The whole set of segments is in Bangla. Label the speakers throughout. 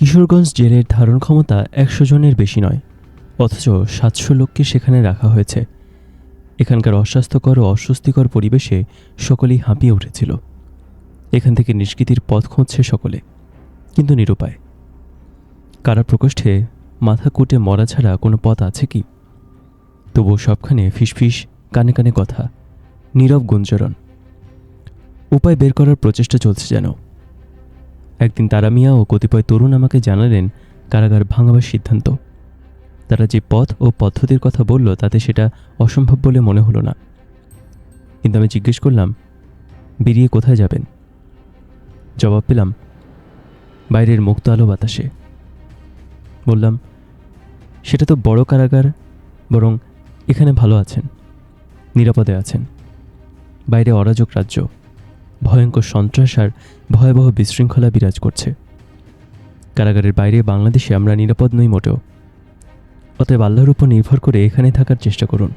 Speaker 1: কিশোরগঞ্জ জেলের ধারণ ক্ষমতা একশো জনের বেশি নয়, অথচ সাতশো লোককে সেখানে রাখা হয়েছে। এখানকার অস্বাস্থ্যকর ও অস্বস্তিকর পরিবেশে সকলেই হাঁপিয়ে উঠেছিল। এখান থেকে নিষ্কৃতির পথ খুঁজছে সকলে, কিন্তু নিরুপায়। কারা প্রকোষ্ঠে মাথা কুটে মরা ছাড়া কোনো পথ আছে কি? তবুও সবখানে ফিসফিস, কানে কানে কথা, নীরব গুঞ্জরণ। উপায় বের করার প্রচেষ্টা চলছে যেন। একদিন তারা মিয়া ও কতিপয় তরুণ আমাকে জানালেন কারাগার ভাঙাবার সিদ্ধান্ত। তারা যে পথ ও পদ্ধতির কথা বলল, তাতে সেটা অসম্ভব বলে মনে হলো না। কিন্তু আমি জিজ্ঞেস করলাম, বেরিয়ে কোথায় যাবেন? জবাব পেলাম, বাইরের মুক্ত আলো বাতাসে। বললাম, সেটা তো বড় কারাগার, বরং এখানে ভালো আছেন, নিরাপদে আছেন। বাইরে অরাজক রাজ্য, ভয়ঙ্কর সন্ত্রাস আর ভয়াবহ বিশৃঙ্খলা বিরাজ করছে। কারাগারের বাইরে বাংলাদেশে আমরা নিরাপদ নই মোটেও। অতএব আল্লাহর উপর নির্ভর করে এখানে থাকার চেষ্টা করুন।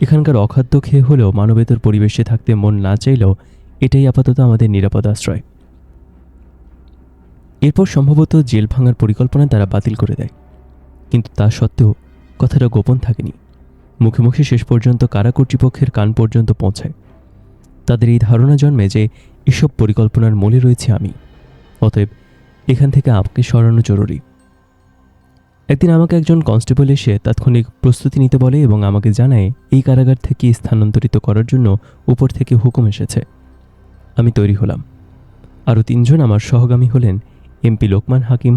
Speaker 1: এখানকার অখাদ্য খেয়ে হলেও মানবেতর পরিবেশে থাকতে মন না চাইলেও এটাই আপাতত আমাদের নিরাপদ আশ্রয়। এরপর সম্ভবত জেল ভাঙার পরিকল্পনা তারা বাতিল করে দেয়। কিন্তু তা সত্ত্বেও কথাটা গোপন থাকেনি। মুখে মুখে শেষ পর্যন্ত কারা কর্তৃপক্ষের কান পর্যন্ত পৌঁছায়। তাদের এই ধারণা জন্মে যে এসব পরিকল্পনার মূলে রয়েছে আমি। অতএব এখান থেকে আমাকে সরানো জরুরি। একদিন আমাকে একজন কনস্টেবল এসে তাৎক্ষণিক প্রস্তুতি নিতে বলে এবং আমাকে জানায়, এই কারাগার থেকে স্থানান্তরিত করার জন্য উপর থেকে হুকুম এসেছে। আমি তৈরি হলাম। আরও তিনজন আমার সহগামী হলেন, এমপি লোকমান হাকিম,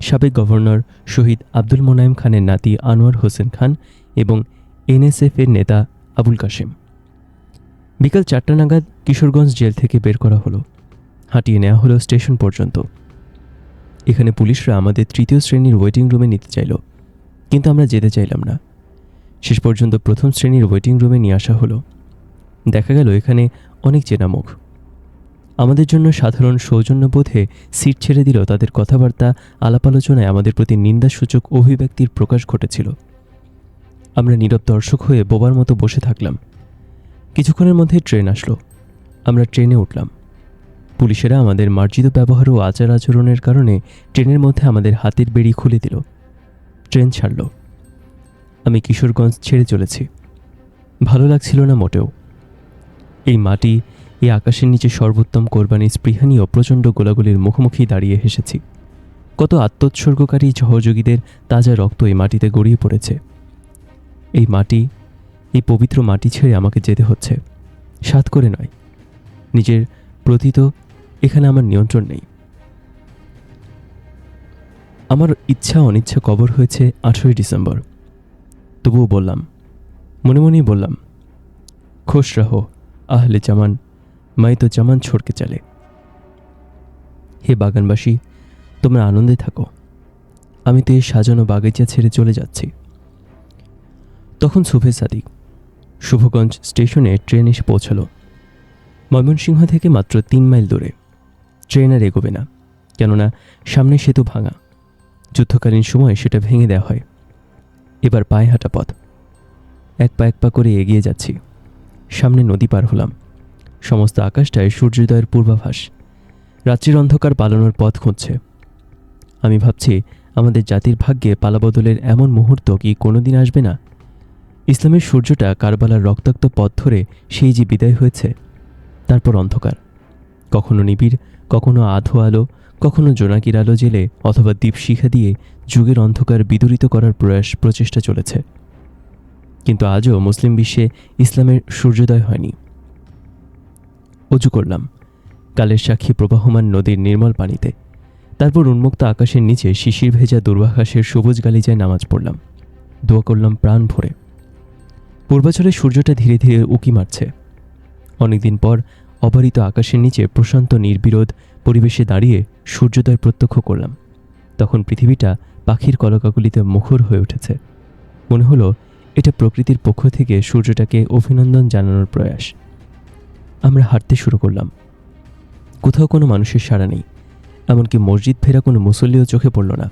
Speaker 1: সাবেক গভর্নর শহীদ আব্দুল মোনায়েম খানের নাতি আনোয়ার হোসেন খান এবং এনএসএফ এর নেতা আবুল কাশেম। বিকাল চারটা নাগাদ কিশোরগঞ্জ জেল থেকে বের করা হলো। হাঁটিয়ে নেওয়া হলো স্টেশন পর্যন্ত। এখানে পুলিশরা আমাদের তৃতীয় শ্রেণির ওয়েটিং রুমে নিতে চাইল। কিন্তু আমরা যেতে চাইলাম না। শেষ পর্যন্ত প্রথম শ্রেণির ওয়েটিং রুমে নিয়ে আসা হলো। দেখা গেল এখানে অনেক চেনা মুখ আমাদের জন্য সাধারণ সৌজন্যবোধে সিট ছেড়ে দিলেও তাদের কথাবার্তা আলাপ আলোচনায় আমাদের প্রতি নিন্দাসূচক অভিব্যক্তির প্রকাশ ঘটেছিল। আমরা নীরব দর্শক হয়ে বোবার মতো বসে থাকলাম। কিছুক্ষণের মধ্যে ট্রেন আসলো। আমরা ট্রেনে উঠলাম। পুলিশেরা আমাদের মার্জিত ব্যবহার ও আচার আচরণের কারণে ট্রেনের মধ্যে আমাদের হাতের বেড়ি খুলে দিল। ট্রেন ছাড়ল। আমি কিশোরগঞ্জ ছেড়ে চলেছি। ভালো লাগছিল না মোটেও। এই মাটি, এই আকাশের নিচে সর্বোত্তম কোরবানি স্পৃহা নিয়েও প্রচণ্ড গোলাগুলির মুখোমুখি দাঁড়িয়ে এসেছি কত আত্মোৎসর্গকারী সহযোগীদের তাজা রক্ত এই মাটিতে গড়িয়ে পড়েছে। এই মাটি এই পবিত্র মাটি ছেড়ে আমাকে যেতে হচ্ছে। সাত করে নয়। নিজের প্রতি তো এখানে আমার নিয়ন্ত্রণ নেই। আমার ইচ্ছা অনিচ্ছা কবর হয়েছে আঠেরোই ডিসেম্বর। তবুও বললাম, মনে মনেই বললাম, খোশ রাহো, আহলে জামান মাই তো জামান ছড়কে চলে। হে বাগানবাসী, তোমরা আনন্দে থাকো। আমি তো এই সাজানো বাগিচা ছেড়ে চলে যাচ্ছি। তখন সুফে সাদিক শুভগঞ্জ স্টেশনে ট্রেন এসে পৌঁছালো। ময়মনসিংহ থেকে মাত্র তিন মাইল দূরে। ট্রেন আর এগোবে না, কেননা সামনে সেতু ভাঙা। যুদ্ধকালীন সময় সেটা ভেঙে দেওয়া হয়। এবার পায়ে হাঁটা পথ। এক পা এক পা করে এগিয়ে যাচ্ছি। সামনে নদী পার হলাম। সমস্ত আকাশটায় সূর্যোদয়ের পূর্বাভাস। রাত্রির অন্ধকার পালানোর পথ খুঁজছে। আমি ভাবছি, আমাদের জাতির ভাগ্যে পালাবদলের এমন মুহূর্ত কি কোনোদিন আসবে না? ইসলামের সূর্যটা কারবালার রক্তাক্ত পথ ধরে সেই যে বিদায় হয়েছে, তারপর অন্ধকার। কখনো নিবিড়, কখনো আধো আলো, কখনো জোনাকির আলো জেলে অথবা দীপশিখা দিয়ে যুগের অন্ধকার বিদূরিত করার প্রয়াস, প্রচেষ্টা চলেছে। কিন্তু আজও মুসলিম বিশ্বে ইসলামের সূর্যোদয় হয়নি। অজু করলাম। কালের সাক্ষী প্রবাহমান নদীর নির্মল পানিতে। তারপর উন্মুক্ত আকাশের নিচে শিশির ভেজা দুর্বাকাশের সবুজ গালিচায় নামাজ পড়লাম। দোয়া করলাম প্রাণ ভরে। পূর্বাচলে সূর্যটা ধীরে ধীরে উকি মারছে। অনেকদিন পর অবারিত আকাশের নিচে প্রশান্ত নির্বিরোধ পরিবেশে দাঁড়িয়ে সূর্যোদয় প্রত্যক্ষ করলাম। তখন পৃথিবীটা পাখির কলকাগুলিতে মুখর হয়ে উঠেছে। মনে হলো এটা প্রকৃতির পক্ষ থেকে সূর্যটাকে অভিনন্দন জানানোর প্রয়াস। আমরা হাঁটতে শুরু করলাম। কোথাও কোনো মানুষের সাড়া নেই, এমনকি মসজিদ ফেরা কোনো মুসল্লিও চোখে পড়ল না।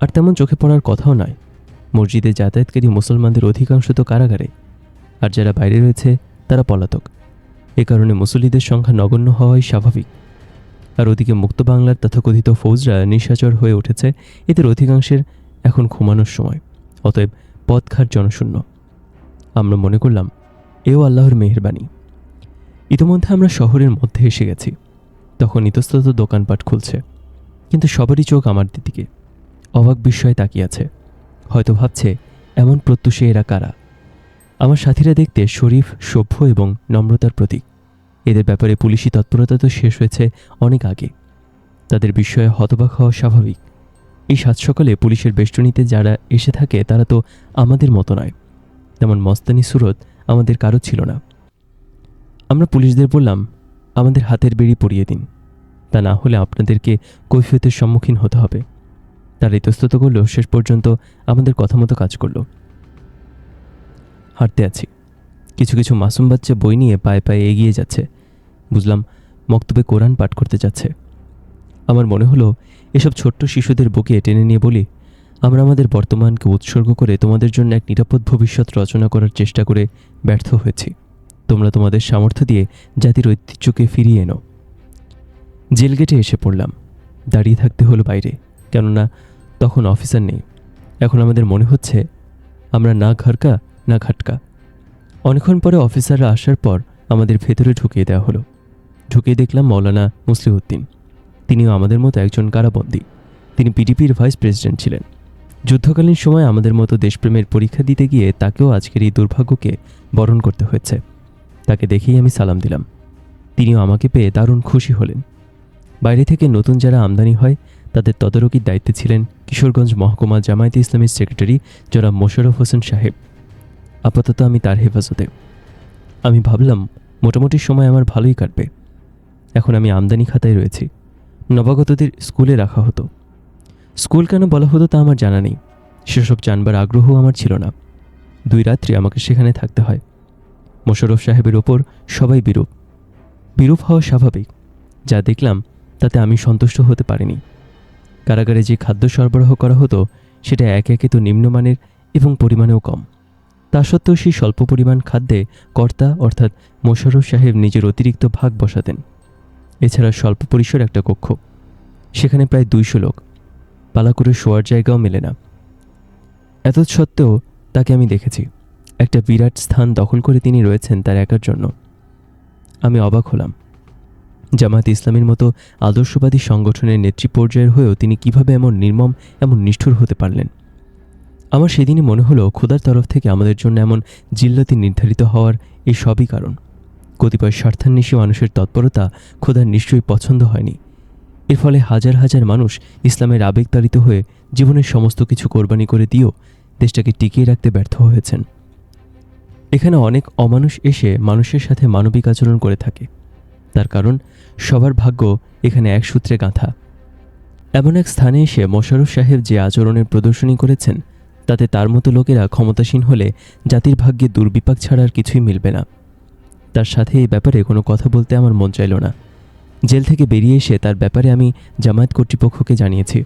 Speaker 1: আর তেমন চোখে পড়ার কথাও নয়। মসজিদে যাতায়াতকারী মুসলমানদের অধিকাংশ তো কারাগারে, আর যারা বাইরে রয়েছে, তারা পলাতক। এ কারণে মুসল্লিদের সংখ্যা নগণ্য হওয়াই স্বাভাবিক। আর ওদিকে মুক্ত বাংলার তথাকথিত ফৌজরা নিশাচর হয়ে উঠেছে, এদের অধিকাংশের এখন ঘুমানোর সময়, অতএব পথঘাট জনশূন্য। আমরা মনে করলাম, এও আল্লাহর মেহেরবানি ইতোমধ্যে আমরা শহরের মধ্যে এসে গেছি। তখন ইতস্তত দোকানপাট খুলছে। কিন্তু সবারই চোখ আমার দিকে অবাক বিস্ময়ে তাকিয়ে আছে। হয়তো ভাবছে, এমন প্রত্যুষে এরা কারা? আমার সাথীরা দেখতে শরীফ, সভ্য এবং নম্রতার প্রতীক। এদের ব্যাপারে পুলিশি তৎপরতা তো শেষ হয়েছে অনেক আগে। তাদের বিস্ময়ে হতবাক হওয়া স্বাভাবিক। এই সাত সকালে পুলিশের বেষ্টনীতে যারা এসে থাকে, তারা তো আমাদের মতো নয়। তেমন মস্তানি সুরত আমাদের কারও ছিল না। আমরা পুলিশদের বললাম, আমাদের হাতের বেড়ি পরিয়ে দিন। তা না হলে আপনাদেরকে কৈফিয়তের সম্মুখীন হতে হবে। তার ইতস্তত করলেও শেষ পর্যন্ত আমাদের কথা মতো কাজ করল। হাঁটতে আছি। কিছু কিছু মাসুম বাচ্চা বই নিয়ে পায়ে পায়ে এগিয়ে যাচ্ছে। বুঝলাম মক্তবে কোরআন পাঠ করতে যাচ্ছে। আমার মনে হলো, এসব ছোট্ট শিশুদের বুকে টেনে নিয়ে বলি, আমরা আমাদের বর্তমানকে উৎসর্গ করে তোমাদের জন্য এক নিরাপদ ভবিষ্যৎ রচনা করার চেষ্টা করে ব্যর্থ হয়েছি। তোমরা তোমাদের সামর্থ্য দিয়ে জাতির ঐতিহ্যকে ফিরিয়ে এনো। জেল গেটে এসে পড়লাম। দাঁড়িয়ে থাকতে হলো বাইরে, কেননা তখন অফিসার নেই। এখন আমাদের মনে হচ্ছে আমরা না ঘরকা, না ঘাটকা অনেকক্ষণ পরে অফিসাররা আসার পর আমাদের ভেতরে ঢুকিয়ে দেওয়া হলো। ঢুকিয়ে দেখলাম মৌলানা মুসলিউদ্দিন তিনিও আমাদের মতো একজন কারাবন্দী। তিনি পিডিপির ভাইস প্রেসিডেন্ট ছিলেন। যুদ্ধকালীন সময় আমাদের মতো দেশপ্রেমের পরীক্ষা দিতে গিয়ে তাকেও আজকের এই দুর্ভাগ্যকে বরণ করতে হয়েছে। তাকে দেখেই আমি সালাম দিলাম। তিনিও আমাকে পেয়ে দারুণ খুশি হলেন। বাইরে থেকে নতুন যারা আমদানি হয় তাদের তদারকির দায়িত্বে ছিলেন কিশোরগঞ্জ মহকুমা জামায়াতে ইসলামীর সেক্রেটারি জনাব মোশারফ হোসেন সাহেব। আপাতত আমি তার হেফাজতে। আমি ভাবলাম, মোটামুটি সময় আমার ভালোই কাটবে। এখন আমি আমদানি খাতায় রয়েছি। নবাগতদের স্কুলে রাখা হতো। স্কুল কেন বলা হতো তা আমার জানা নেই। সেসব জানবার আগ্রহও আমার ছিল না। দুই রাত্রি আমাকে সেখানে থাকতে হয়। মোশাররফ সাহেবের ওপর সবাই বিরূপ। বিরূপ হওয়া স্বাভাবিক। যা দেখলাম, তাতে আমি সন্তুষ্ট হতে পারিনি। কারাগারে যে খাদ্য সরবরাহ করা হতো, সেটা একে একে তো নিম্নমানের এবং পরিমাণেও কম। তা সত্ত্বেও সেই স্বল্প পরিমাণ খাদ্যে কর্তা অর্থাৎ মোশাররফ সাহেব নিজের অতিরিক্ত ভাগ বসাতেন। এছাড়া স্বল্প পরিসর একটা কক্ষ। সেখানে প্রায় দুইশো লোক। পালা করে শোয়ার জায়গাও মেলে না। এত সত্ত্বেও তাকে আমি দেখেছি। একটা বিরাট স্থান দখল করে তিনি রয়েছেন তার একার জন্য। আমি অবাক হলাম। জামায়াত ইসলামের মতো আদর্শবাদী সংগঠনের নেত্রী পর্যায়ের হয়েও তিনি কীভাবে এমন নির্মম, এমন নিষ্ঠুর হতে পারলেন? আমার সেদিনই মনে হলো, খোদার তরফ থেকে আমাদের জন্য এমন জিল্লতি নির্ধারিত হওয়ার এই সবই কারণ। কতিপয় স্বার্থান্বেষী মানুষের তৎপরতা খোদার নিশ্চয়ই পছন্দ হয়নি। এর ফলে হাজার হাজার মানুষ ইসলামের আবেগতাড়িত হয়ে জীবনের সমস্ত কিছু কোরবানি করে দিয়েও দেশটাকে টিকিয়ে রাখতে ব্যর্থ হয়েছেন। এখানে অনেক অমানুষ এসে মানুষের সাথে মানবিক আচরণ করে থাকে। তার কারণ সবার ভাগ্য এখানে এক সূত্রে গাঁথা। এমন এক স্থানে এসে মোশাররফ সাহেব যে আচরণের প্রদর্শনী করেছেন, তাতে তার মতো লোকেরা ক্ষমতাসীন হলে জাতির ভাগ্যে দুর্বিপাক ছাড়া আর কিছুই মিলবে না। তার সাথে এই ব্যাপারে কোনো কথা বলতে আমার মন চাইল না। জেল থেকে বেরিয়ে এসে তার ব্যাপারে আমি জামায়াত কর্তৃপক্ষকে জানিয়েছি।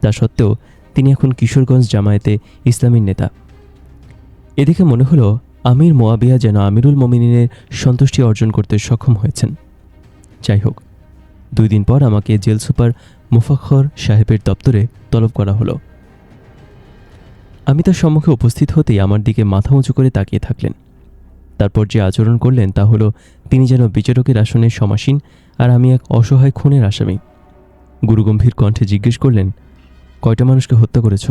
Speaker 1: তা সত্ত্বেও তিনি এখন কিশোরগঞ্জ জামায়াতে ইসলামীর নেতা। এদিকে মনে হলো আমির মোয়াবিয়া যেন আমিরুল মমিনের সন্তুষ্টি অর্জন করতে সক্ষম হয়েছেন। যাই হোক, দুই দিন পর আমাকে জেল সুপার মুফাক্ষর সাহেবের দপ্তরে তলব করা হলো। আমি তার সম্মুখে উপস্থিত হতেই আমার দিকে মাথা উঁচু করে তাকিয়ে থাকলেন। তারপর যে আচরণ করলেন তা হলো, তিনি যেন বিচারকের আসনে সমাসীন আর আমি এক অসহায় খুনের আসামি। গুরুগম্ভীর কণ্ঠে জিজ্ঞেস করলেন, কয়টা মানুষকে হত্যা করেছ?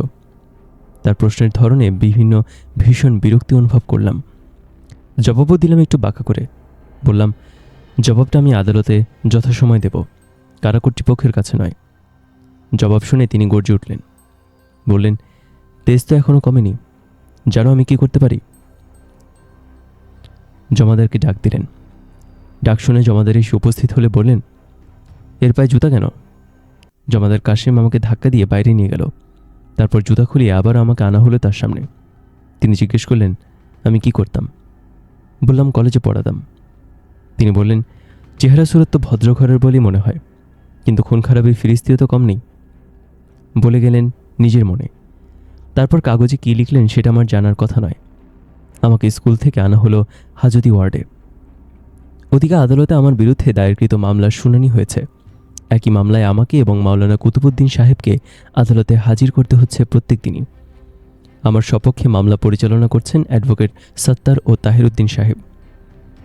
Speaker 1: তার প্রশ্নের ধরনে বিভিন্ন ভীষণ বিরক্তি অনুভব করলাম। জবাবও দিলাম একটু বাঁকা করে। বললাম জবাবটা আমি আদালতে যথাসময় দেব, কারা কর্তৃপক্ষের কাছে নয়। জবাব শুনে তিনি গর্জে উঠলেন। বললেন, তেজ তো এখনও কমেনি, জানো আমি কি করতে পারি? জমাদারকে ডাক দিলেন। ডাক শুনে জমাদার এসে উপস্থিত হলে বললেন, এর পায়ে জুতা কেন? জমাদার কাশিম আমাকে ধাক্কা দিয়ে বাইরে নিয়ে গেল। তারপর জুতা খুলিয়ে আবার আমাকে আনা হলো তার সামনে। তিনি জিজ্ঞেস করলেন, আমি কি করতাম? বললাম, কলেজে পড়াতাম। তিনি বললেন, চেহারা সুরত তো ভদ্রঘরের বলেই মনে হয়, কিন্তু খুন খারাপের ফিরিস্তিও তো কম নেই। বলে গেলেন নিজের মনে। তারপর কাগজে কী লিখলেন সেটা আমার জানার কথা নয়। আমাকে স্কুল থেকে আনা হলো হাজতি ওয়ার্ডে। ওদিকে আদালতে আমার বিরুদ্ধে দায়েরকৃত মামলার শুনানি হয়েছে। একই মামলায় আমাকে এবং মাওলানা কুতুবুদ্দিন সাহেবকে আদালতে হাজির করতে হচ্ছে প্রত্যেক দিনই। আমার সপক্ষে মামলা পরিচালনা করছেন অ্যাডভোকেট সত্তার ও তাহিরুদ্দিন সাহেব।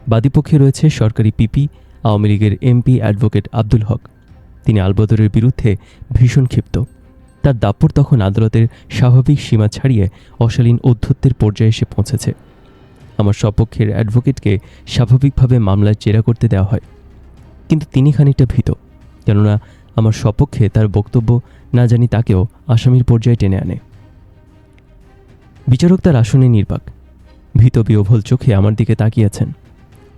Speaker 1: বাদীপক্ষে রয়েছে সরকারি পিপি, আওয়ামী লীগের এমপি অ্যাডভোকেট আব্দুল হক। তিনি আলবদরের বিরুদ্ধে ভীষণ ক্ষিপ্ত। তার দাপট তখন আদালতের স্বাভাবিক সীমা ছাড়িয়ে অশালীন অধ্যত্বের পর্যায়ে এসে পৌঁছেছে। আমার সপক্ষের অ্যাডভোকেটকে স্বাভাবিকভাবে মামলায় জেরা করতে দেওয়া হয়। কিন্তু তিনি খানিকটা ভীত, কেননা আমার সপক্ষে তার বক্তব্য না জানি তাকেও আসামির পর্যায়ে টেনে আনে। বিচারক তার আসনে নির্বাক। ভীত বিহ্বল চোখে আমার দিকে তাকিয়েছেন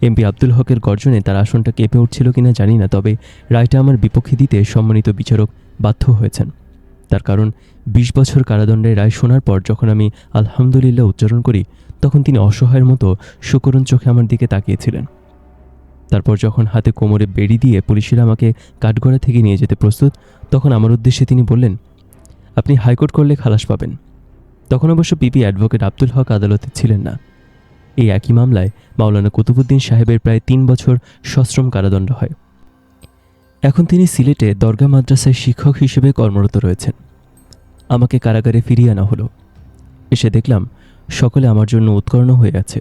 Speaker 1: এমপি আব্দুল হকের গর্জনে তার আসনটা কেঁপে উঠছিল কিনা জানি না, তবে রায়টা আমার বিপক্ষে দিতে সম্মানিত বিচারক বাধ্য হয়েছেন। তার কারণ, বিশ বছর কারাদণ্ডের রায় শোনার পর যখন আমি আলহামদুলিল্লাহ উচ্চারণ করি, তখন তিনি অসহায়ের মতো সুকরুণ চোখে আমার দিকে তাকিয়েছিলেন। তারপর যখন হাতে কোমরে বেড়ি দিয়ে পুলিশেরা আমাকে কাঠগড়া থেকে নিয়ে যেতে প্রস্তুত, তখন আমার উদ্দেশ্যে তিনি বললেন, আপনি হাইকোর্ট করলে খালাস পাবেন। তখন অবশ্য পিপি অ্যাডভোকেট আব্দুল হক আদালতে ছিলেন না। এই একই মামলায় মাওলানা কুতুবুদ্দিন সাহেবের প্রায় তিন বছর সশ্রম কারাদণ্ড হয়। এখন তিনি সিলেটে দরগা মাদ্রাসায় শিক্ষক হিসেবে কর্মরত রয়েছেন। আমাকে কারাগারে ফিরিয়ে আনা হলো। এসে দেখলাম সকলে আমার জন্য উৎকর্ণ হয়ে আছে।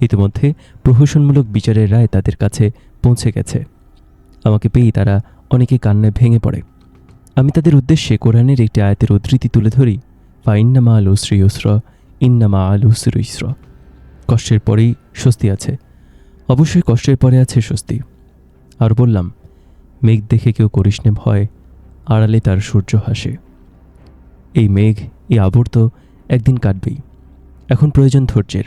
Speaker 1: ইতিমধ্যে প্রহসনমূলক বিচারের রায় তাদের কাছে পৌঁছে গেছে। আমাকে পেয়েই তারা অনেকে কান্নায় ভেঙে পড়ে। আমি তাদের উদ্দেশ্যে কোরআনের একটি আয়াতের উদ্ধৃতি তুলে ধরি, ফাইন্নামা আল উসরি উসর ইন্নামা আল উসর ইসর কষ্টের পরেই স্বস্তি আছে। অবশ্যই কষ্টের পরে আছে স্বস্তি। আর বললাম, মেঘ দেখে কেউ করিস নে ভয়, আড়ালে তার সূর্য হাসে এই মেঘ, এই আবর্ত একদিন কাটবেই। এখন প্রয়োজন ধৈর্যের।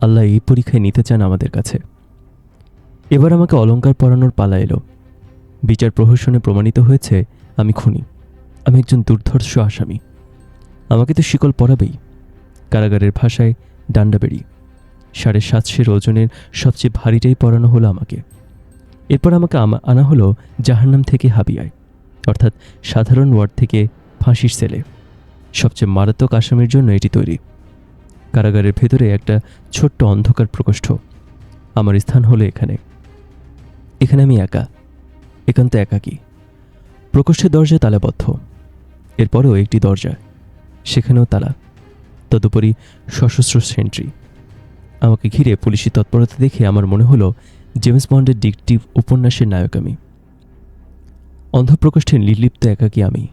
Speaker 1: আল্লাহ এই পরীক্ষায় নিতে চান আমাদের কাছে। এবার আমাকে অলঙ্কার পরানোর পালা এলো। বিচার প্রহসনে প্রমাণিত হয়েছে, আমি খুনি। আমি একজন দুর্ধর্ষ আসামি। আমাকে তো শিকল পরাবেই। কারাগারের ভাষায় ডান্ডাবেড়ি সাড়ে সাতশের ওজনের সবচেয়ে ভারীটাই পরানো হলো আমাকে। এরপর আমাকে আনা হলো জাহান্নাম থেকে হাবিয়ায়, অর্থাৎ সাধারণ ওয়ার্ড থেকে ফাঁসির সেলে। সবচেয়ে মারাত্মক আসামির জন্য এটি তৈরি। কারাগারের ভেতরে একটা ছোট্ট অন্ধকার প্রকোষ্ঠ। আমার স্থান হলো এখানে। এখানে আমি একা, একান্ত একাকী। প্রকোষ্ঠের দরজা তালাবদ্ধ। এরপরেও একটি দরজা, সেখানেও তালা, তদুপরি সশস্ত্র সেন্ট্রি। আমাকে ঘিরে পুলিশি তৎপরতা দেখে আমার মনে হলো, জেমস বন্ডের ডিকটিভ উপন্যাসের নায়ক আমি। অন্ধপ্রকোষ্ঠে নির্লিপ্ত একাকী আমি।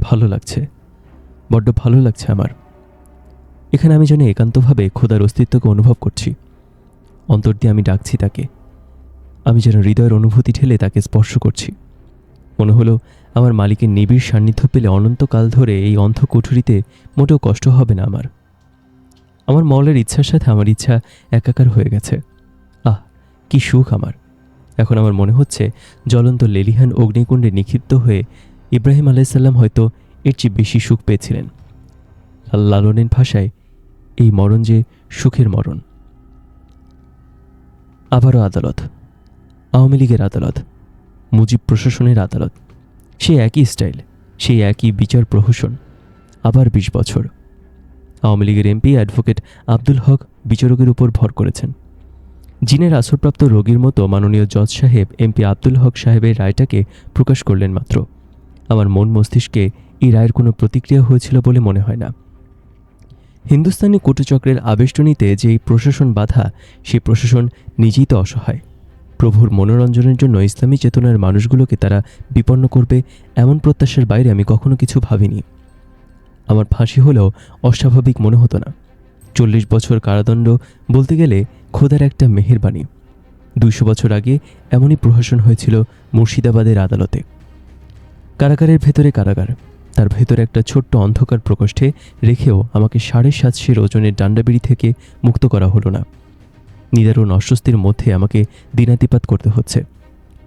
Speaker 1: ভালো লাগছে। বড্ড ভালো লাগছে আমার। এখানে আমি যেন একান্তভাবে খোদার অস্তিত্বকে অনুভব করছি। অন্তর দিয়ে আমি ডাকছি তাকে। আমি যেন হৃদয়ের অনুভূতি ঠেলে তাকে স্পর্শ করছি। মনে হলো আমার মালিকের নিবিড় সান্নিধ্য পেলে অনন্তকাল ধরে এই অন্ধ কুঠুরিতে মোটেও কষ্ট হবে না আমার। আমার মলের ইচ্ছার সাথে আমার ইচ্ছা একাকার হয়ে গেছে। আহ, কি সুখ আমার। এখন আমার মনে হচ্ছে জ্বলন্ত লেলিহান অগ্নিকুণ্ডে নিক্ষিপ্ত হয়ে ইব্রাহিম আলাইসাল্লাম হয়তো এর চেয়ে বেশি সুখ পেয়েছিলেন। লালনের ভাষায় এই মরণ যে সুখের মরণ। আবারও আদালত। আওয়ামী লীগের আদালত। মুজিব প্রশাসনের আদালত। সেই একই স্টাইল সেই একই বিচার প্রহসন। আবার বিশ বছর। আওয়ামী লীগের এমপি অ্যাডভোকেট আব্দুল হক বিচারকের উপর ভর করেছেন। জিনের আসরপ্রাপ্ত রোগীর মতো মাননীয় জজ সাহেব এমপি আব্দুল হক সাহেবের রায়টাকে প্রকাশ করলেন মাত্র। আমার মন মস্তিষ্কে এই রায়ের কোনো প্রতিক্রিয়া হয়েছিল বলে মনে হয় না। হিন্দুস্তানি কুটচক্রের আবেষ্টনীতে যেই প্রশাসন বাধা সেই প্রশাসন নিজেই তো অসহায়। প্রভুর মনোরঞ্জনের জন্য ইসলামী চেতনার মানুষগুলোকে তারা বিপন্ন করবে, এমন প্রত্যাশার বাইরে আমি কখনো কিছু ভাবিনি। আমার ফাঁসি হলেও অস্বাভাবিক মনে হতো না। চল্লিশ বছর কারাদণ্ড বলতে গেলে খোদার একটা মেহেরবাণী দুইশো বছর আগে এমনই প্রহসন হয়েছিল মুর্শিদাবাদের আদালতে। কারাগারের ভেতরে কারাগার, তার ভেতরে একটা ছোট্ট অন্ধকার প্রকোষ্ঠে রেখেও আমাকে সাড়ে সাতশের ওজনের ডান্ডাবিড়ি থেকে মুক্ত করা হলো না। নিদারুণ অস্বস্তির মধ্যে আমাকে দিনাতিপাত করতে হচ্ছে।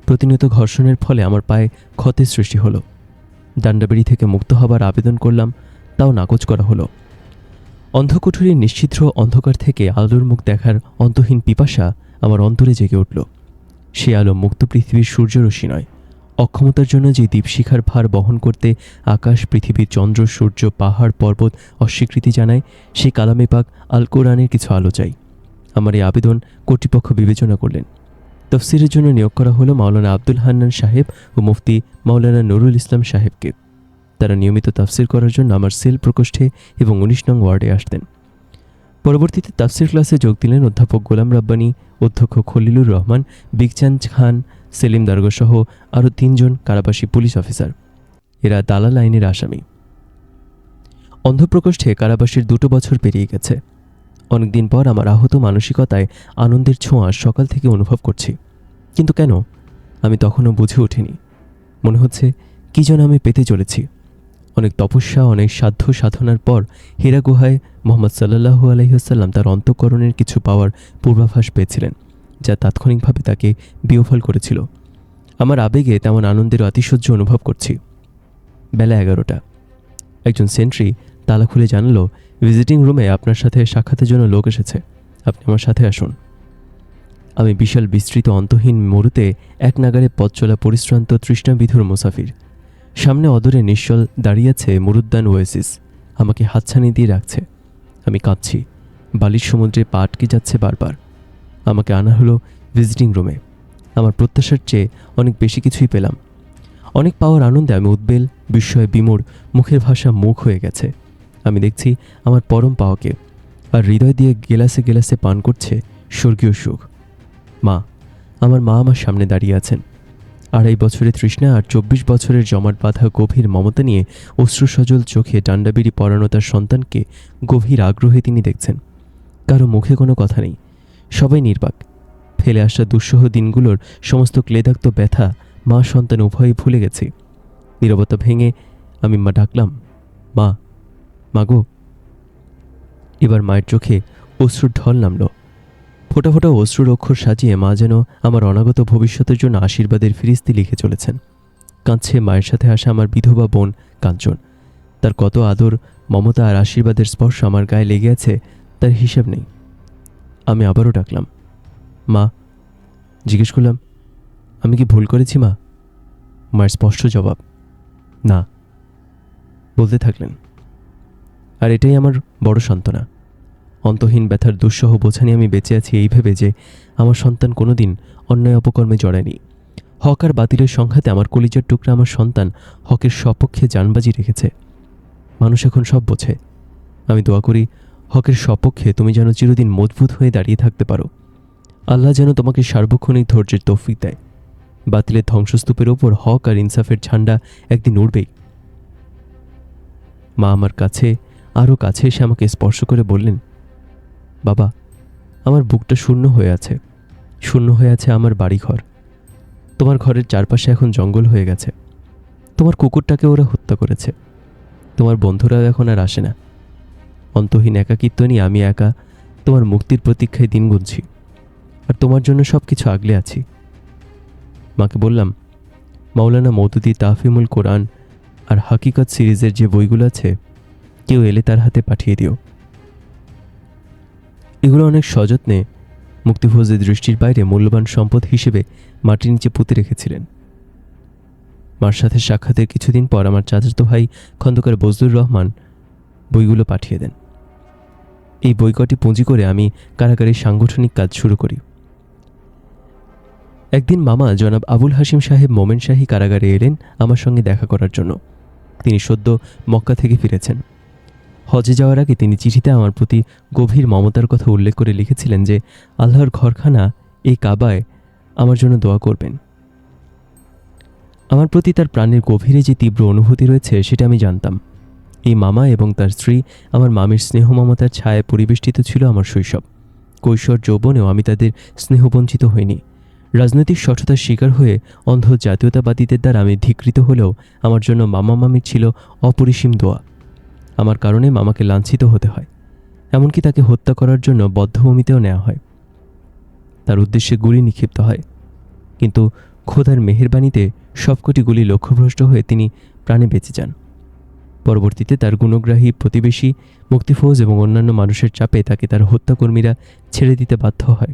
Speaker 1: প্রতিনিয়ত ঘর্ষণের ফলে আমার পায়ে ক্ষতের সৃষ্টি হলো। ডান্ডাবেড়ি থেকে মুক্ত হবার আবেদন করলাম তাও নাকচ করা হলো। অন্ধকুঠুরির নিশ্চিদ্র অন্ধকার থেকে আলোর মুখ দেখার অন্তহীন পিপাসা আমার অন্তরে জেগে উঠল। সে আলো মুক্ত পৃথিবীর সূর্যরশ্মি নয়। অক্ষমতার জন্য যে দীপশিখার ভার বহন করতে আকাশ পৃথিবীর চন্দ্র, সূর্য, পাহাড়, পর্বত অস্বীকৃতি জানায় সেই কালামে পাক আল কোরআনের কিছু আলো চাই। আমার এই আবেদন কর্তৃপক্ষ বিবেচনা করলেন। তফসিরের জন্য নিয়োগ করা হলো মাওলানা আব্দুল হান্নান সাহেব ও মুফতি মাওলানা নুরুল ইসলাম সাহেবকে। তারা নিয়মিত তাফসির করার জন্য আমার সেল প্রকোষ্ঠে এবং উনিশ নং ওয়ার্ডে আসতেন। পরবর্তীতে তাফসির ক্লাসে যোগ দিলেন অধ্যাপক গোলাম রাব্বানি, অধ্যক্ষ খলিলুর রহমান বিগচান খান, সেলিম দারগা সহ আরও তিনজন কারাবাসী পুলিশ অফিসার। এরা দালাল আইনের আসামি। অন্ধ্রপ্রকোষ্ঠে কারাবাসীর দুটো বছর পেরিয়ে গেছে। অনেকদিন পর আমার আহত মানসিকতায় আনন্দের ছোঁয়া সকাল থেকে অনুভব করছি। কিন্তু কেন? আমি তখনও বুঝে ওঠিনি মনে হচ্ছে, কী যেন আমি পেতে চলেছি। অনেক তপস্যা, অনেক সাধ্য সাধনার পর হীরা গুহায় মোহাম্মদ সাল্লাহু আলহিহাল্লাম তার অন্তঃকরণের কিছু পাওয়ার পূর্বাভাস পেয়েছিলেন, যা তাৎক্ষণিকভাবে তাকে বিহফল করেছিল। আমার আবেগে তেমন আনন্দের অতিশয্য অনুভব করছি। বেলা এগারোটা। একজন সেন্ট্রি তালা খুলে জানালো, ভিজিটিং রুমে আপনার সাথে সাক্ষাতের জন্য লোক এসেছে। আপনি আমার সাথে আসুন। আমি বিশাল বিস্তৃত অন্তহীন মরুতে এক নাগারে পথ চলা পরিশ্রান্ত তৃষ্ণাবিধুর মুসাফির। সামনে অদূরে নিশ্চল দাঁড়িয়ে আছে মরুদ্যান ওয়েসিস। আমাকে হাতছানি দিয়ে রাখছে। আমি কাঁদছি বালির সমুদ্রে পা আটকে যাচ্ছে বারবার। আমাকে আনা হলো ভিজিটিং রুমে। আমার প্রত্যাশার চেয়ে অনেক বেশি কিছুই পেলাম। অনেক পাওয়ার আনন্দে আমি উদ্বেল, বিস্ময়ে বিমোর মুখের ভাষা মুখ হয়ে গেছে। আমি দেখছি আমার পরম পাওয়াকে। আর হৃদয় দিয়ে গেলাসে গেলাসে পান করছে স্বর্গীয় সুখ। মা, আমার মা আমার সামনে দাঁড়িয়ে আছেন। আড়াই বছরের তৃষ্ণা আর চব্বিশ বছরের জমাট বাঁধা গভীর মমতা নিয়ে অশ্রুসজল চোখে ডান্ডাবিড়ি পরানো তার সন্তানকে গভীর আগ্রহে তিনি দেখছেন। কারও মুখে কোনো কথা নেই। সবাই নির্বাক। ফেলে আসা দুঃসহ দিনগুলোর সমস্ত ক্লেদাক্ত ব্যথা মা সন্তান উভয়ই ভুলে গেছে। নীরবতা ভেঙে আমি মা ডাকলাম, মা মাগো এবার মায়ের চোখে অশ্রুর ঢল নামল। ফোটা ফোটা অশ্রুর অক্ষর সাজিয়ে মা যেন আমার অনাগত ভবিষ্যতের জন্য আশীর্বাদের ফিরিস্তি লিখে চলেছেন। কাঁদছে মায়ের সাথে আসা আমার বিধবা বোন কাঞ্চন। তার কত আদর, মমতা আর আশীর্বাদের স্পর্শ আমার গায়ে লেগে আছে, তার হিসাব নেই। আমি আবারও ডাকলাম, মা, জিজ্ঞেস করলাম, আমি কি ভুল করেছি, মা? মায়ের স্পষ্ট জবাব, না। বলতে থাকলেন, আর এটাই আমার বড় সান্ত্বনা। অন্তহীন ব্যথার দুঃসহ বোঝা নিয়ে আমি বেঁচে আছি এই ভেবে যে আমার সন্তান কোনোদিন অন্যায় অপকর্মে জড়ায়নি। হক আর বাতিলের সংঘাতে আমার কলিজার টুকরা আমার সন্তান হকের সপক্ষে জানবাজি রেখেছে। মানুষ এখন সব বোঝে। আমি দোয়া করি, হকের সপক্ষে তুমি যেন চিরদিন মজবুত হয়ে দাঁড়িয়ে থাকতে পারো। আল্লাহ যেন তোমাকে সার্বক্ষণিক ধৈর্যের তৌফিক দেয়। বাতিলের ধ্বংসস্তূপের ওপর হক আর ইনসাফের ঝান্ডা একদিন উঠবেই মা আমার কাছে, আরও কাছে এসে আমাকে স্পর্শ করে বললেন বাবা, আমার বুকটা শূন্য হয়ে আছে। শূন্য হয়ে আছে আমার বাড়িঘর। তোমার ঘরের চারপাশে এখন জঙ্গল হয়ে গেছে। তোমার কুকুরটাকে ওরা হত্যা করেছে। তোমার বন্ধুরাও এখন আর আসে না। অন্তহীন একাকিত্ব নিয়ে আমি একা তোমার মুক্তির প্রতীক্ষায় দিন গুনছি। আর তোমার জন্য সব কিছু আগলে আছি। মাকে বললাম, মাওলানা মৌদুদি তাহফিমুল কোরআন আর হাকিকত সিরিজের যে বইগুলো আছে, কেউ এলে তার হাতে পাঠিয়ে দিও। এগুলো অনেক সযত্নে মুক্তিফৌজের দৃষ্টির বাইরে মূল্যবান সম্পদ হিসেবে মাটির নিচে পুঁতে রেখেছিলেন। মার সাথে সাক্ষাতের কিছুদিন পর আমার চাচাতো ভাই খন্দকার বজলুর রহমান বইগুলো পাঠিয়ে দেন। এই বই কটি পুঁজি করে আমি কারাগারে সাংগঠনিক কাজ শুরু করি। একদিন মামা জনাব আবুল হাসিম সাহেব মোমেন শাহী কারাগারে এলেন আমার সঙ্গে দেখা করার জন্য। তিনি সদ্য মক্কা থেকে ফিরেছেন। হজে যাওয়ার আগে তিনি চিঠিতে আমার প্রতি গভীর মমতার কথা উল্লেখ করে লিখেছিলেন যে, আল্লাহর ঘরখানা এই কাবায় আমার জন্য দোয়া করবেন। আমার প্রতি তার প্রাণের গভীরে যে তীব্র অনুভূতি রয়েছে, সেটা আমি জানতাম। এই মামা এবং তার স্ত্রী আমার মামির স্নেহ মমতার ছায়ায় পরিবেষ্টিত ছিল আমার শৈশব। কৈশোর যৌবনেও আমি তাদের স্নেহবঞ্চিত হইনি। রাজনৈতিক সঠতার শিকার হয়ে অন্ধ জাতীয়তাবাদীদের দ্বারা আমি ধিকৃত হলেও আমার জন্য মামা মামির ছিল অপরিসীম দোয়া। আমার কারণে মামাকে লাঞ্ছিত হতে হয়। এমনকি তাকে হত্যা করার জন্য বদ্ধভূমিতেও নেওয়া হয়। তার উদ্দেশ্যে গুলি নিক্ষিপ্ত হয়। কিন্তু খোদার মেহেরবানিতে সবকটি গুলি লক্ষ্যভ্রষ্ট হয়ে তিনি প্রাণে বেঁচে যান। পরবর্তীতে তার গুণগ্রাহী প্রতিবেশী মুক্তিফৌজ এবং অন্যান্য মানুষের চাপে তাকে তার হত্যাকর্মীরা ছেড়ে দিতে বাধ্য হয়।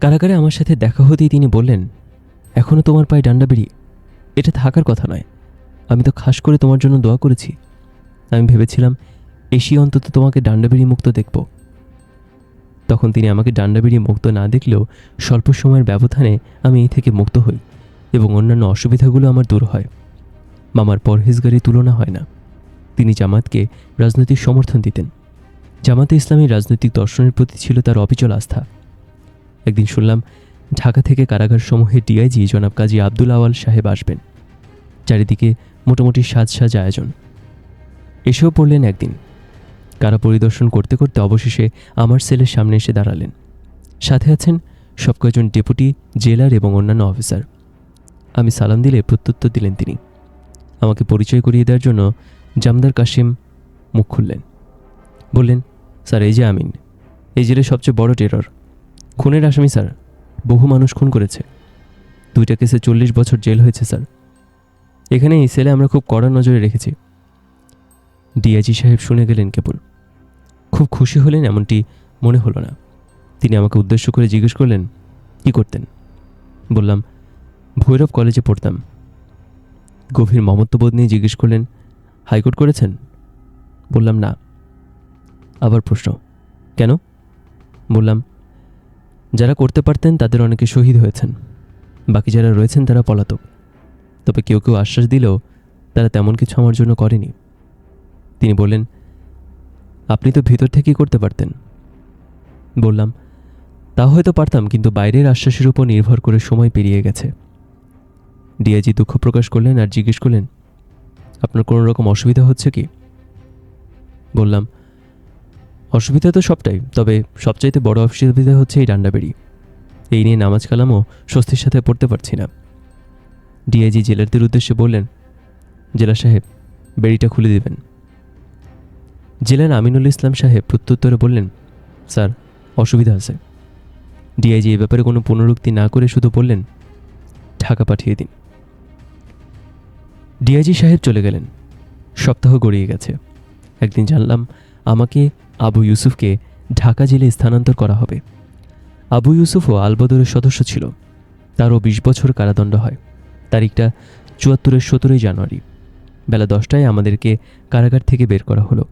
Speaker 1: কারাগারে আমার সাথে দেখা হতেই তিনি বললেন এখনও তোমার পায়ে ডান্ডা বেরিয়ে। এটা থাকার কথা নয়। আমি তো খাস করে তোমার জন্য দোয়া করেছি। আমি ভেবেছিলাম এসি অন্তত তোমাকে ডান্ডাবেরি মুক্ত দেখব। তখন তিনি আমাকে ডান্ডা বেরিয়ে মুক্ত না দেখলেও স্বল্প সময়ের ব্যবধানে আমি এই থেকে মুক্ত হই এবং অন্যান্য অসুবিধাগুলো আমার দূর হয়। মামার পরহেজগারি তুলনা হয় না। তিনি জামাতকে রাজনৈতিক সমর্থন দিতেন। জামাতে ইসলামী রাজনৈতিক দর্শনের প্রতি ছিল তার অবিচল আস্থা। একদিন শুনলাম ঢাকা থেকে কারাগার সমূহে ডিআইজি জনাব কাজী আব্দুল আওয়াল সাহেব আসবেন। চারিদিকে মোটামুটি সাজ সাজ আয়োজন। এসেও পড়লেন একদিন। কারা পরিদর্শন করতে করতে অবশেষে আমার সেলের সামনে এসে দাঁড়ালেন। সাথে আছেন সব কয়েকজন ডেপুটি, জেলার এবং অন্যান্য অফিসার। আমি সালাম দিলে প্রত্যুত্তর দিলেন তিনি। আমাকে পরিচয় করিয়ে দেওয়ার জন্য জামদার কাশিম মুখ খুললেন। বললেন, স্যার, এই যে আমিন। এই জেলের সবচেয়ে বড় টেরর। খুনের আসামি, স্যার। বহু মানুষ খুন করেছে। দুইটা কেসে চল্লিশ বছর জেল হয়েছে, স্যার। এখানে এই সেলে আমরা খুব কড়া নজরে রেখেছি। ডিআইজি সাহেব শুনে গেলেন কেবল। খুব খুশি হলেন এমনটি মনে হলো না। তিনি আমাকে উদ্দেশ্য করে জিজ্ঞেস করলেন, কি করতেন? বললাম, ভৈরব কলেজে পড়তাম। গভীর মমত্ববোধ নিয়ে জিজ্ঞেস করলেন, হাইকোর্ট করেছেন? বললাম, না। আবার প্রশ্ন, কেন? বললাম, যারা করতে পারতেন তাদের অনেকে শহীদ হয়েছেন। বাকি যারা রয়েছেন তারা পলাতক। তবে কেউ কেউ আশ্বাস দিলেও তারা তেমন কিছু আমার জন্য করেনি। তিনি বললেন, আপনি তো ভিতর থেকেই করতে পারতেন। বললাম, তা হয়তো পারতাম, কিন্তু বাইরের আশ্বাসের উপর নির্ভর করে সময় পেরিয়ে গেছে। ডিআইজি দুঃখ প্রকাশ করলেন আর জিজ্ঞেস করলেন, আপনার কোনো রকম অসুবিধা হচ্ছে কি? বললাম, অসুবিধা তো সবটাই, তবে সবচাইতে বড় অসুবিধা হচ্ছে এই ডান্ডাবেড়ি। এই নিয়ে নামাজ কালামও স্বস্তির সাথে পড়তে পারছি না। ডিআইজি জেলারদের উদ্দেশ্যে বললেন, জেলা সাহেব, বেড়িটা খুলে দেবেন। জেলার আমিনুল ইসলাম সাহেব প্রত্যুত্তরে বললেন, স্যার, অসুবিধা আছে। ডিআইজি এ ব্যাপারে কোনো পুনরুক্তি না করে শুধু বললেন, ঢাকা পাঠিয়ে দিন। ডিআইজি সাহেব চলে গেলেন। সপ্তাহ গড়িয়ে গেছে। একদিন জানলাম, আমাকে আবু ইউসুফকে ঢাকা জেলে স্থানান্তর করা হবে। আবু ইউসুফও আলবদরের সদস্য ছিল। তারও বিশ বছর কারাদণ্ড হয়। তারিখটা চুয়াত্তরের সতেরোই জানুয়ারি। বেলা দশটায় আমাদেরকে কারাগার থেকে বের করা হলো।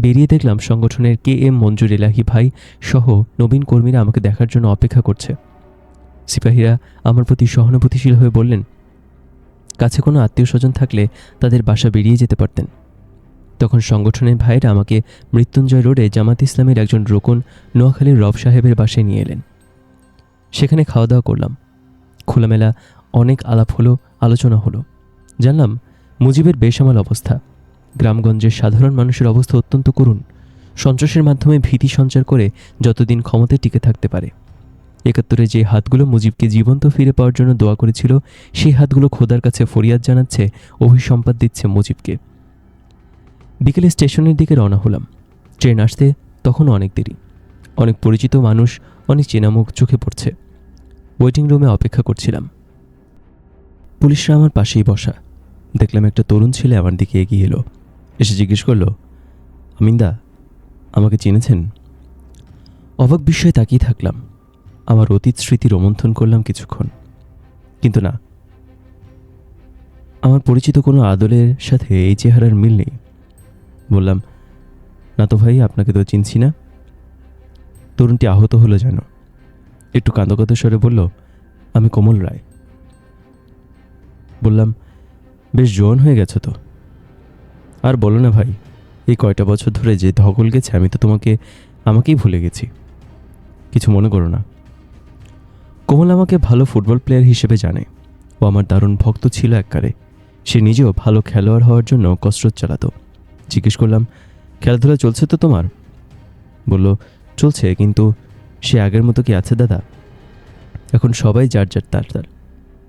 Speaker 1: বেরিয়ে দেখলাম সংগঠনের কে এম মঞ্জুর এলাহি ভাই সহ নবীন কর্মীরা আমাকে দেখার জন্য অপেক্ষা করছে। সিপাহীরা আমার প্রতি সহানুভূতিশীল হয়ে বললেন, কাছে কোনো আত্মীয় স্বজন থাকলে তাদের বাসা বেরিয়ে যেতে পারতেন। তখন সংগঠনের ভাইরা আমাকে মৃত্যুঞ্জয় রোডে জামাত ইসলামের একজন রোকন নোয়াখালীর রব সাহেবের বাসায় নিয়ে এলেন। সেখানে খাওয়া দাওয়া করলাম। খোলামেলা অনেক আলাপ হলো, আলোচনা হলো। জানলাম, মুজিবের বেসামাল অবস্থা। গ্রামগঞ্জের সাধারণ মানুষের অবস্থা অত্যন্ত করুণ। সন্ত্রাসের মাধ্যমে ভীতি সঞ্চার করে যতদিন ক্ষমতায় টিকে থাকতে পারে। একাত্তরে যে হাতগুলো মুজিবকে জীবন্ত ফিরে পাওয়ার জন্য দোয়া করেছিল, সেই হাতগুলো খোদার কাছে ফরিয়াদ জানাচ্ছে অভিসম্পাদ দিচ্ছে মুজিবকে। বিকেলে স্টেশনের দিকে রওনা হলাম। ট্রেন আসতে তখনও অনেক দেরি। অনেক পরিচিত মানুষ, অনেক চেনামুখ চোখে পড়ছে। ওয়েটিং রুমে অপেক্ষা করছিলাম। পুলিশরা আমার পাশেই বসা। দেখলাম একটা তরুণ ছেলে আমার দিকে এগিয়ে এলো। এসে জিজ্ঞেস করল, আমিন্দা, আমাকে চিনেছেন? অবাক বিষয়ে তাকিয়ে থাকলাম। আমার অতীত স্মৃতি রোমন্থন করলাম কিছুক্ষণ। কিন্তু না, আমার পরিচিত কোনো আদলের সাথে এই চেহারার মিল নেই। বললাম, না তো ভাই, আপনাকে তো চিনছি না। তরুণটি আহত হলো যেন। একটু কাঁদকাঁদ স্বরে বলল, আমি কমল রায়। বললাম, বেশ জোয়ান হয়ে গেছো তো? আর বলো না ভাই, এই কয়টা বছর ধরে যে ধকল গেছে, আমি তো তোমাকে, আমাকেই ভুলে গেছি। কিছু মনে করো না। কোমল আমাকে ভালো ফুটবল প্লেয়ার হিসেবে জানে। ও আমার দারুণ ভক্ত ছিল এককারে সে নিজেও ভালো খেলোয়াড় হওয়ার জন্য কসরত চালাতো। জিজ্ঞেস করলাম, খেলাধুলা চলছে তো তোমার? বলল, চলছে, কিন্তু সে আগের মতো কি আছে দাদা? এখন সবাই যার যার তার তার।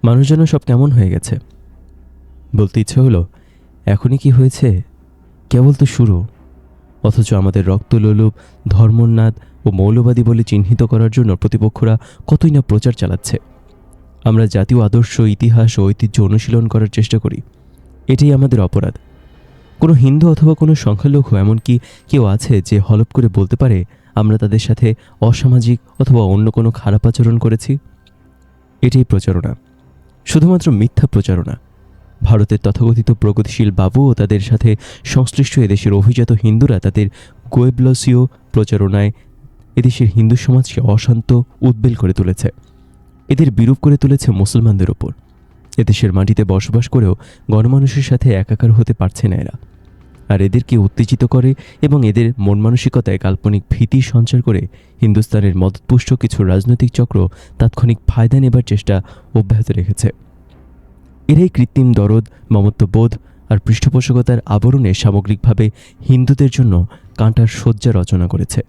Speaker 1: মানুষ যেন সব কেমন হয়ে গেছে? বলতে ইচ্ছে হলো, এখনই কি হয়েছে? কেবল তো শুরু। অথচ আমাদের রক্তলোলুপ, ধর্মোন্নাদ ও মৌলবাদী বলে চিহ্নিত করার জন্য প্রতিপক্ষরা কতই না প্রচার চালাচ্ছে। আমরা জাতীয় আদর্শ, ইতিহাস ও ঐতিহ্য অনুশীলন করার চেষ্টা করি। এটাই আমাদের অপরাধ। কোনো হিন্দু অথবা কোনো সংখ্যালঘু, এমনকি কেউ আছে যে হলপ করে বলতে পারে, আমরা তাদের সাথে অসামাজিক অথবা অন্য কোনো খারাপ আচরণ করেছি এটাই প্রচারণা। শুধুমাত্র মিথ্যা প্রচারণা ভারতের তথাকথিত প্রগতিশীল বাবু ও তাদের সাথে সংশ্লিষ্ট এদেশের অভিজাত হিন্দুরা তাদের গোয়েবলসীয় প্রচারণায় এদেশের হিন্দু সমাজকে অশান্ত উদ্বেল করে তুলেছে। এদের বিরূপ করে তুলেছে মুসলমানদের ওপর। এদেশের মাটিতে বসবাস করেও গণমানুষের সাথে একাকার হতে পারছে না এরা। আর এদেরকে উত্তেজিত করে এবং এদের মন মানসিকতায় কাল্পনিক ভীতি সঞ্চার করে হিন্দুস্তানের মদতপুষ্ট কিছু রাজনৈতিক চক্র তাৎক্ষণিক ফায়দা নেবার চেষ্টা অব্যাহত রেখেছে। এরাই কৃত্রিম দরদ মমত্ববোধ আর পৃষ্ঠপোষকতার আবরণে সামগ্রিকভাবে হিন্দুদের জন্য কাঁটার শয্যা রচনা করেছে।